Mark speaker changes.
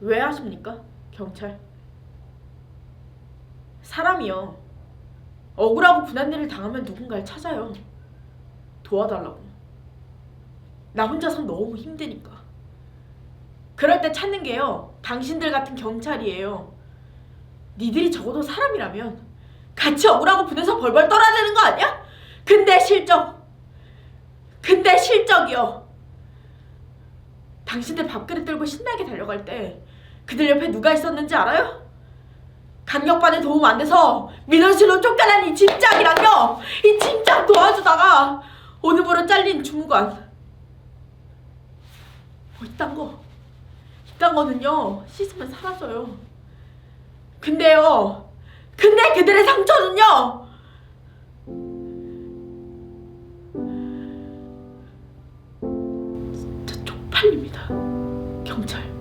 Speaker 1: 왜 하십니까? 경찰. 사람이요. 억울하고 분한 일을 당하면 누군가를 찾아요. 도와달라고. 나 혼자선 너무 힘드니까. 그럴 때 찾는 게요. 당신들 같은 경찰이에요. 니들이 적어도 사람이라면 같이 억울하고 분해서 벌벌 떨어야 되는 거 아니야? 근데 실적. 근데 실적이요. 당신들 밥그릇 들고 신나게 달려갈 때 그들 옆에 누가 있었는지 알아요? 강력반에 도움 안 돼서 민원실로 쫓겨난 이 짐짝이랑요! 이 짐짝 도와주다가 오늘 부로 잘린 주무관. 뭐 이딴 거. 이딴 거는요 씻으면 사라져요. 근데요 근데 그들의 상처는요 팔립니다. 경찰